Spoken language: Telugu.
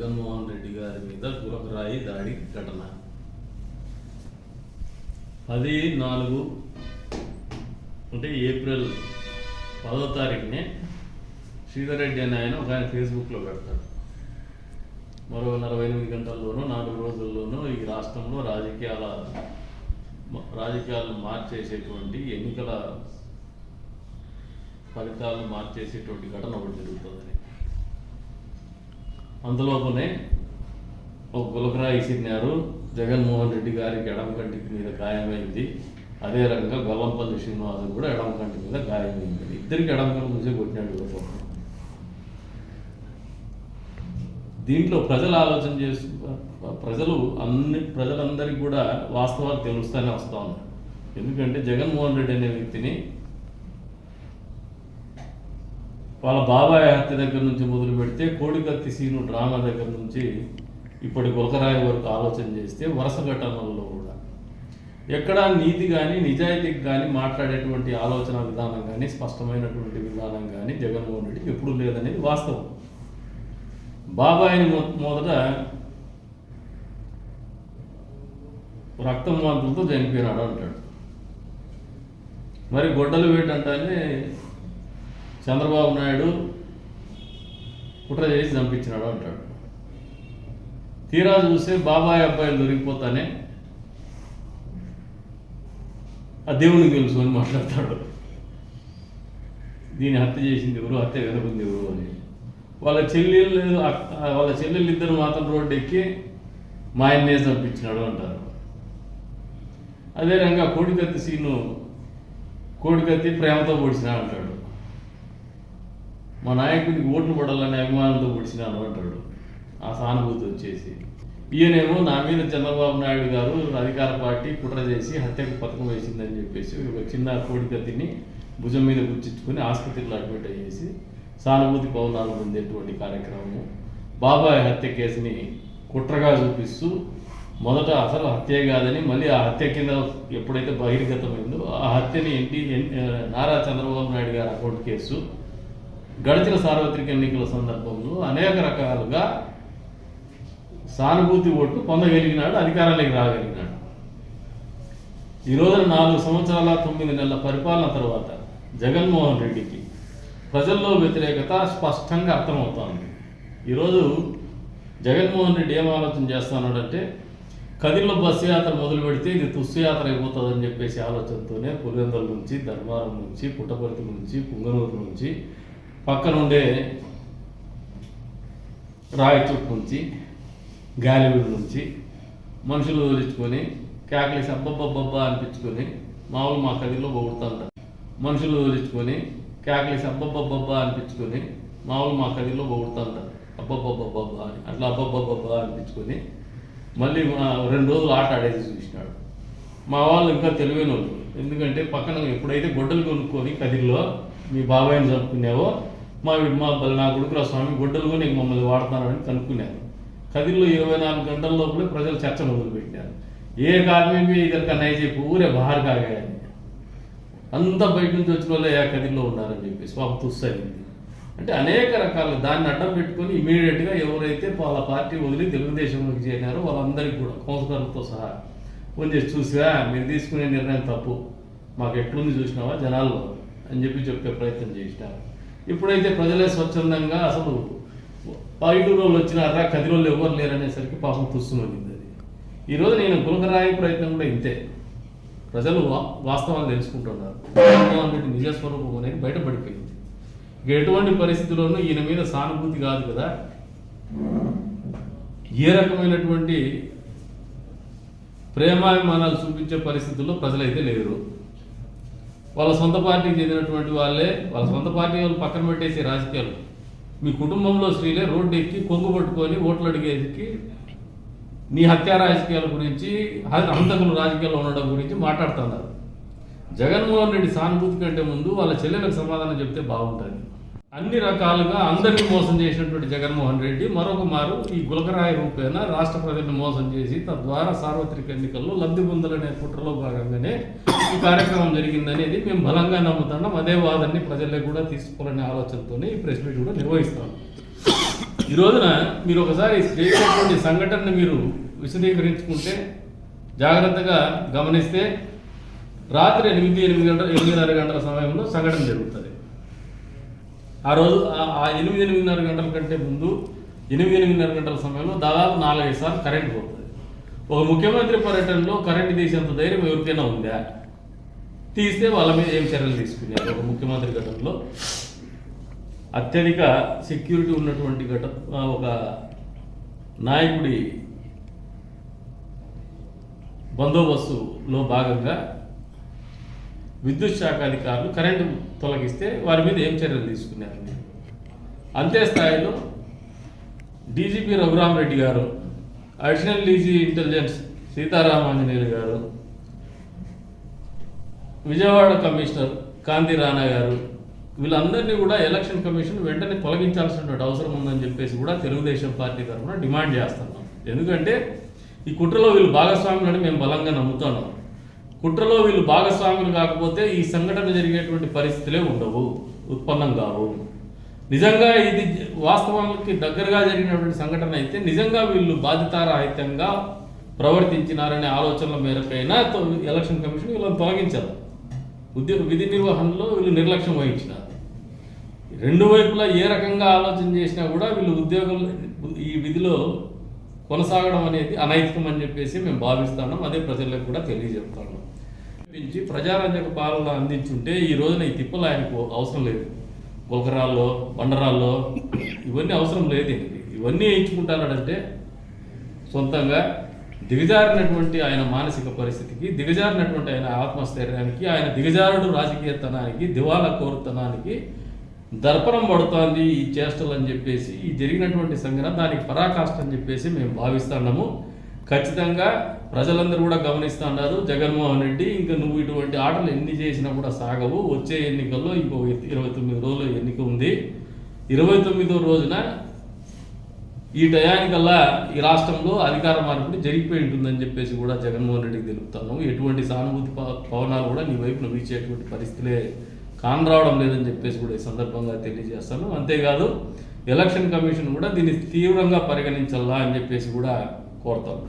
జగన్మోహన్ రెడ్డి గారి మీద గులకరాయి దాడి ఘటన. పది నాలుగు అంటే ఏప్రిల్ పదో తారీఖునే శ్రీధర్ రెడ్డి అనే ఆయన ఒక ఆయన ఫేస్బుక్లో పెడతాడు. మరో నలభై ఎనిమిది గంటల్లోనూ నాలుగు రోజుల్లోనూ ఈ రాష్ట్రంలో రాజకీయాల రాజకీయాలను మార్చేసేటువంటి ఎన్నికల ఫలితాలను మార్చేసేటువంటి ఘటన ఒకటి జరుగుతుందని అందులోపనే ఒక గులకరాయి ఇసిరినారు జగన్మోహన్ రెడ్డి గారికి ఎడమ కంటికి మీద గాయమైంది. అదే రకంగా గొల్లంపల్లి శ్రీనివాసు కూడా ఎడమ కంటి మీద గాయమైంది. ఇద్దరికి ఎడమ కంటి నుంచే కొట్టినాడు గొప్ప దీంట్లో ప్రజలు ఆలోచన చేసి ప్రజలు అన్ని ప్రజలందరికీ కూడా వాస్తవాలు తెలుస్తూనే వస్తూ ఉన్నారు ఎందుకంటే జగన్మోహన్ రెడ్డి అనే వ్యక్తిని వాళ్ళ బాబాయ్ హత్య దగ్గర నుంచి మొదలు పెడితే కోడికత్తి సీను డ్రామా దగ్గర నుంచి ఇప్పటి గులకరాయి వరకు ఆలోచన చేస్తే వరుస ఘటనల్లో కూడా. ఎక్కడా నీతి కానీ నిజాయితీకి కానీ మాట్లాడేటువంటి ఆలోచన విధానం కానీ స్పష్టమైనటువంటి విధానం కానీ జగన్మోహన్ రెడ్డికి ఎప్పుడూ లేదనేది వాస్తవం. బాబాయిని మొ- మొదట రక్తం వాంతులతో చనిపోయినాడు అంటాడు. మరి గొడ్డలు వేటంటానే చంద్రబాబు నాయుడు కుట్ర చేసి చంపించినాడు అంటాడు. తీరా చూస్తే బాబాయ్ అబ్బాయిలు దొరికిపోతానే ఆ దేవునికి తెలుసు అని మాట్లాడతాడు. దీన్ని హత్య చేసింది ఎవరు? హత్య వెనుకుంది ఎవరు అని. వాళ్ళ చెల్లెళ్ళు వాళ్ళ చెల్లెళ్ళు ఇద్దరు మాత్రం రోడ్డు ఎక్కి మా ఆయన్నే చంపించినాడు అంటారు. అదే రంగా కోడికత్తి సీను కోడికత్తి ప్రేమతో పొడిచినా అంటాడు. మా నాయకుడికి ఓట్లు పడాలని అభిమానంతో పొడిచినాను అంటాడు. ఆ సానుభూతి వచ్చేసి. ఈయనేమో నా మీద చంద్రబాబు నాయుడు గారు అధికార పార్టీ కుట్ర చేసి హత్యకు పథకం వేసిందని చెప్పేసి ఒక చిన్న కోడికత్తిని భుజం మీద గుర్చించుకొని ఆసుపత్రిలో అడ్మిట్ అయ్యేసి సానుభూతి పవనాలు పొందేటువంటి కార్యక్రమము. బాబాయ్ హత్య కేసుని కుట్రగా చూపిస్తూ మొదట అసలు హత్య కాదని మళ్ళీ ఆ హత్య కింద ఎప్పుడైతే బహిర్గతమైందో ఆ హత్యని ఎన్టీ ఎన్- నారా చంద్రబాబు నాయుడు గారి అకౌంట్ కేసు గడిచిన సార్వత్రిక ఎన్నికల సందర్భంలో అనేక రకాలుగా సానుభూతి ఓట్లు పొందగలిగినాడు అధికారానికి రాగలిగినాడు. ఈ రోజున నాలుగు సంవత్సరాల తొమ్మిది నెలల పరిపాలన తర్వాత జగన్మోహన్ రెడ్డికి ప్రజల్లో వ్యతిరేకత స్పష్టంగా అర్థమవుతోంది. ఈరోజు జగన్మోహన్ రెడ్డి ఏం ఆలోచన చేస్తున్నాడంటే కదిలో బస్సు యాత్ర మొదలు పెడితే ఇది తుస్సుయాత్ర అయిపోతుందని చెప్పేసి ఆలోచనతోనే పులివెందుల నుంచి ధర్మారం నుంచి పుట్టపర్తి నుంచి పుంగనూరు నుంచి పక్కనుండే చుట్టూ నుంచి గాలివీడు నుంచి మనుషులు వదిలించుకొని కేకలేసి అబ్బబ్బబ్బబ్బా అనిపించుకొని మామూలు మా కదిలో పొగుడుతుంటారు మనుషులు వదిలించుకొని కేకలేసి అబ్బబ్బబ్బబ్బా అనిపించుకొని మామూలు మా కదిలో పొగుడుతుంటారు అబ్బబ్బబ్బబ్బా అని. అట్లా అబ్బబ్బబ్బబ్బా అనిపించుకొని మళ్ళీ మా రెండు రోజులు ఆట ఆడేసి చూసినాడు. మా వాళ్ళు ఇంకా తెలివైన వాళ్ళు ఎందుకంటే పక్కన ఎప్పుడైతే గొడ్డలు కొనుక్కొని కదిరిలో మీ బాబాయ్ని చంపుకున్నావో మా మా నా కొడుకురా స్వామి గొడ్డలు నీకు మమ్మల్ని వాడుతున్నారని కనుక్కున్నారు. కదిల్లో ఇరవై నాలుగు గంటల లోపలే ప్రజలు చర్చ మొదలుపెట్టారు ఏ కార్మికి ఇద్దరు కన్నా చెప్పి ఊరే బాహర్ కాగాయని. అంతా బయట నుంచి వచ్చిన వాళ్ళే ఆ కదిలో ఉన్నారని చెప్పి స్వామి తుస్సరింది. అంటే అనేక రకాల దాన్ని అడ్డం పెట్టుకొని ఇమీడియట్గా ఎవరైతే వాళ్ళ పార్టీ వదిలి తెలుగుదేశంలోకి చేరినారో వాళ్ళందరికీ కూడా కౌన్సిలర్లతో సహా ఫోన్ చేసి చూసిరా మీరు తీసుకునే నిర్ణయం తప్పు. మాకు ఎట్లుంది చూసినావా జనాల్లో? అని చెప్పి చెప్పే ప్రయత్నం చేసినారు. ఇప్పుడైతే ప్రజలే స్వచ్ఛందంగా అసలు పల్లెటూరు వచ్చినారా కదిరోళ్ళు ఎవరు లేరనేసరికి పాపం తుస్సుమనింది అది. ఈరోజు నేను గులకరాయి ప్రయత్నం కూడా ఇంతే. ప్రజలు వా- వాస్తవాలు తెలుసుకుంటున్నారు. నిజస్వరూపం అనేది బయటపడిపోయింది. ఇక ఎటువంటి పరిస్థితుల్లోనూ ఈయన మీద సానుభూతి కాదు కదా. ఏ రకమైనటువంటి ప్రేమాభిమానాలు చూపించే పరిస్థితుల్లో ప్రజలైతే లేరు. వాళ్ళ సొంత పార్టీకి చెందినటువంటి వాళ్ళే వాళ్ళ సొంత పార్టీ వాళ్ళు పక్కన పెట్టేసి రాజకీయాలు. మీ కుటుంబంలో స్త్రీలే రోడ్డు ఎక్కి కొంగు పట్టుకొని ఓట్లు అడిగేకి నీ హత్యా రాజకీయాల గురించి హంతకులు రాజకీయాల్లో ఉండడం గురించి మాట్లాడుతున్నారు. జగన్మోహన్ రెడ్డి సానుభూతి కంటే ముందు వాళ్ళ చెల్లెలకు సమాధానం చెప్తే బాగుంటుంది. అన్ని రకాలుగా అందరినీ మోసం చేసినటువంటి జగన్మోహన్ రెడ్డి మరొక మారు ఈ గులకరాయి రూపేణ రాష్ట్ర ప్రజలను మోసం చేసి తద్వారా సార్వత్రిక ఎన్నికల్లో లబ్ధి పొందాలనే కుట్రలో భాగంగానే ఈ కార్యక్రమం జరిగిందనేది మేము బలంగా నమ్ముతున్నాం. అదే వాదాన్ని ప్రజల్లో కూడా తీసుకోవాలనే ఆలోచనతోనే ఈ ప్రెస్ మీట్ కూడా నిర్వహిస్తాం. ఈ రోజున మీరు ఒకసారి జరిగినటువంటి సంఘటనను మీరు విశదీకరించుకుంటే జాగ్రత్తగా గమనిస్తే రాత్రి ఎనిమిది ఎనిమిది గంటల ఎనిమిదిన్నర గంటల సమయంలో సంఘటన జరుగుతుంది. ఆ రోజు ఆ- ఎనిమిది ఎనిమిదిన్నర గంటల కంటే ముందు ఎనిమిది ఎనిమిదిన్నర గంటల సమయంలో దాదాపు నాలుగైదు సార్లు కరెంట్ పోతుంది. ఒక ముఖ్యమంత్రి పర్యటనలో కరెంట్ తీసేంత ధైర్యం ఎవరికైనా ఉందా? తీస్తే వాళ్ళ మీద ఏం చర్యలు తీసుకున్నారు ఒక ముఖ్యమంత్రి ఘటనలో అత్యధిక సెక్యూరిటీ ఉన్నటువంటి ఘట ఒక నాయకుడి బందోబస్తులో భాగంగా విద్యుత్ శాఖ అధికారులు కరెంటు తొలగిస్తే వారి మీద ఏం చర్యలు తీసుకున్నారు? అంతే స్థాయిలో డీజీపీ రఘురామరెడ్డి గారు అడిషనల్ డీజీ ఇంటెలిజెన్స్ సీతారామాంజనేయులు గారు విజయవాడ కమిషనర్ కాంతి రాణా గారు వీళ్ళందరినీ కూడా ఎలక్షన్ కమిషన్ వెంటనే తొలగించాల్సినటువంటి అవసరం ఉందని చెప్పేసి కూడా తెలుగుదేశం పార్టీ తరఫున డిమాండ్ చేస్తున్నాం. ఎందుకంటే ఈ కుట్రలో వీళ్ళు భాగస్వాములని మేము బలంగా నమ్ముతున్నాం. కుట్రలో వీళ్ళు భాగస్వాములు కాకపోతే ఈ సంఘటన జరిగేటువంటి పరిస్థితులే ఉండవు ఉత్పన్నం కావు. నిజంగా ఇది వాస్తవానికి దగ్గరగా జరిగినటువంటి సంఘటన అయితే నిజంగా వీళ్ళు బాధితారాహిత్యంగా ప్రవర్తించినారనే ఆలోచనల మేరకైనా ఎలక్షన్ కమిషన్ వీళ్ళని తొలగించారు ఉద్యోగ విధి నిర్వహణలో వీళ్ళు నిర్లక్ష్యం వహించినారు. రెండు వైపులా ఏ రకంగా ఆలోచన చేసినా కూడా వీళ్ళు ఉద్యోగం ఈ విధిలో కొనసాగడం అనేది అనైతికం అని చెప్పేసి మేము భావిస్తున్నాం. అదే ప్రజలకు కూడా తెలియజెప్తున్నాం నుంచి ప్రజారంజక పాలన అందించుంటే ఈ రోజున ఈ తిప్పలు ఆయనకు అవసరం లేదు. గులకరాల్లో బండరాల్లో ఇవన్నీ అవసరం లేదు ఇవన్నీ ఎంచుకుంటానంటే సొంతంగా దిగజారినటువంటి ఆయన మానసిక పరిస్థితికి దిగజారినటువంటి ఆయన ఆత్మస్థైర్యానికి ఆయన దిగజారుడు రాజకీయతనానికి దివాలా కోరుతనానికి దర్పణం పడుతోంది ఈ చేష్టలు అని చెప్పేసి ఈ జరిగినటువంటి సంఘటన దానికి పరాకాష్ట అని చెప్పేసి మేము భావిస్తున్నాము ఖచ్చితంగా ప్రజలందరూ కూడా గమనిస్తున్నారు జగన్మోహన్ రెడ్డి ఇంకా నువ్వు ఇటువంటి ఆటలు ఎన్ని చేసినా కూడా సాగవు. వచ్చే ఎన్నికల్లో ఇంకో ఇరవై తొమ్మిది రోజులు ఎన్నిక ఉంది. ఇరవై తొమ్మిదో రోజున ఈ టయానికల్లా ఈ రాష్ట్రంలో అధికార మార్పిడి జరిగిపోయి ఉంటుందని చెప్పేసి కూడా జగన్మోహన్ రెడ్డికి తెలుపుతాను ఎటువంటి సానుభూతి పవనాలు కూడా నీ వైపున వీచేటువంటి పరిస్థితులే కానరావడం లేదని చెప్పేసి కూడా ఈ సందర్భంగా తెలియజేస్తాను. అంతేకాదు ఎలక్షన్ కమిషన్ కూడా దీన్ని తీవ్రంగా పరిగణించాలా అని చెప్పేసి కూడా కోరుతాను.